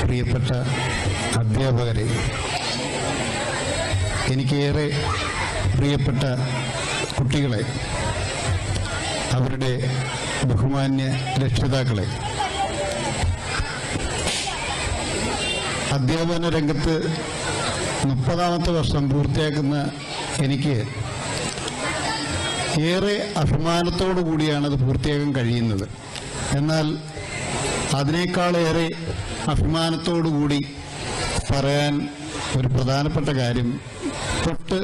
പ്രിയപ്പെട്ട അധ്യാപകരെ എനിക്കേറെ പ്രിയപ്പെട്ട കുട്ടികളെ അവരുടെ ബഹുമാന്യ രക്ഷിതാക്കളെ അധ്യാപന രംഗത്ത് മുപ്പതാമത്തെ വർഷം പൂർത്തിയാക്കുന്ന എനിക്ക് ഏറെ അഭിമാനത്തോടു കൂടിയാണ് അത് പൂർത്തിയാക്കാൻ കഴിയുന്നത്. എന്നാൽ അതിനേക്കാളേറെ അഭിമാനത്തോടുകൂടി പറയാൻ ഒരു പ്രധാനപ്പെട്ട കാര്യം തൊട്ട്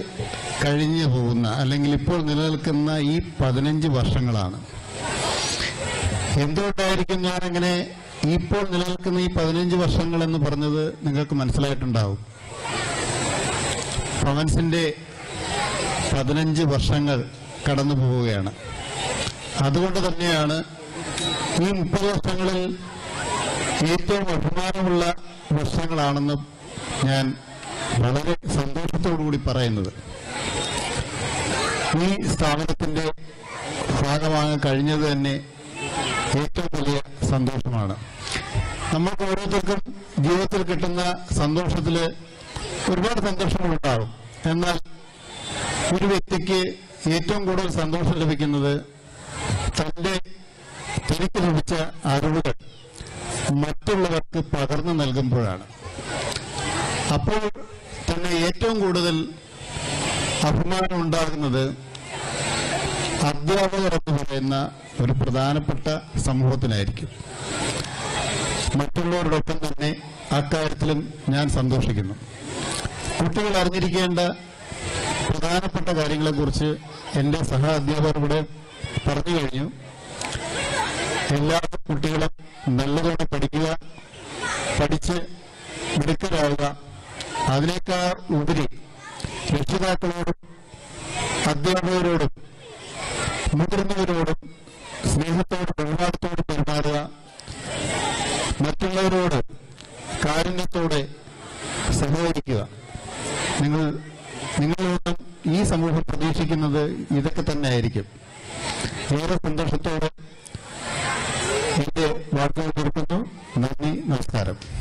കഴിഞ്ഞു പോകുന്ന അല്ലെങ്കിൽ ഇപ്പോൾ നിലനിൽക്കുന്ന ഈ പതിനഞ്ച് വർഷങ്ങളാണ്. എന്തുകൊണ്ടായിരിക്കും ഞാനങ്ങനെ ഇപ്പോൾ നിലനിൽക്കുന്ന ഈ പതിനഞ്ച് വർഷങ്ങൾ എന്ന് പറഞ്ഞത് നിങ്ങൾക്ക് മനസ്സിലായിട്ടുണ്ടാവും. പവൻസിന്റെ പതിനഞ്ച് വർഷങ്ങൾ കടന്നു പോവുകയാണ് അതുകൊണ്ട് തന്നെയാണ് ഈ മുപ്പത് വർഷങ്ങളിൽ ഏറ്റവും അഭിമാനമുള്ള വർഷങ്ങളാണെന്ന് ഞാൻ വളരെ സന്തോഷത്തോടുകൂടി പറയുന്നത്. ഈ സ്ഥാപനത്തിന്റെ ഭാഗമാകാൻ കഴിഞ്ഞത് തന്നെ ഏറ്റവും വലിയ സന്തോഷമാണ്. നമ്മൾക്ക് ഓരോരുത്തർക്കും ജീവിതത്തിൽ കിട്ടുന്ന സന്തോഷത്തിൽ ഒരുപാട് സന്തോഷങ്ങളുണ്ടാകും. എന്നാൽ ഒരു വ്യക്തിക്ക് ഏറ്റവും കൂടുതൽ സന്തോഷം ലഭിക്കുന്നത് തന്റെ തനിക്ക് ലഭിച്ച അറിവുകൾ. മറ്റുള്ളവർക്ക് പകർന്നു നൽകുമ്പോഴാണ്. അപ്പോൾ തന്നെ ഏറ്റവും കൂടുതൽ അഭിമാനം ഉണ്ടാകുന്നത് അധ്യാപകർ എന്ന് പറയുന്ന ഒരു പ്രധാനപ്പെട്ട സമൂഹത്തിനായിരിക്കും. മറ്റുള്ളവരോടൊപ്പം തന്നെ അക്കാര്യത്തിലും ഞാൻ സന്തോഷിക്കുന്നു. കുട്ടികൾ അറിഞ്ഞിരിക്കേണ്ട പ്രധാനപ്പെട്ട കാര്യങ്ങളെക്കുറിച്ച് എന്റെ സഹ അധ്യാപകർ ഇവിടെ പറഞ്ഞു കഴിഞ്ഞു. എല്ലാ കുട്ടികളും നല്ലതോടെ പഠിക്കുക പഠിച്ച് മിടുക്കരാവുക. അതിനേക്കാൾ ഉപരി രക്ഷിതാക്കളോടും അധ്യാപകരോടും മുതിർന്നവരോടും സ്നേഹത്തോടും ബഹുമാനത്തോടും പെരുമാറുക. മറ്റുള്ളവരോട് കാരുണ്യത്തോടെ സഹകരിക്കുക. നിങ്ങൾ നിങ്ങളോടും ഈ സമൂഹം പ്രതീക്ഷിക്കുന്നത് ഇതൊക്കെ തന്നെ ആയിരിക്കും ഏറെ സന്തോഷത്തോടെ వార్తలు కోరుకుంటూ నమస్కారం.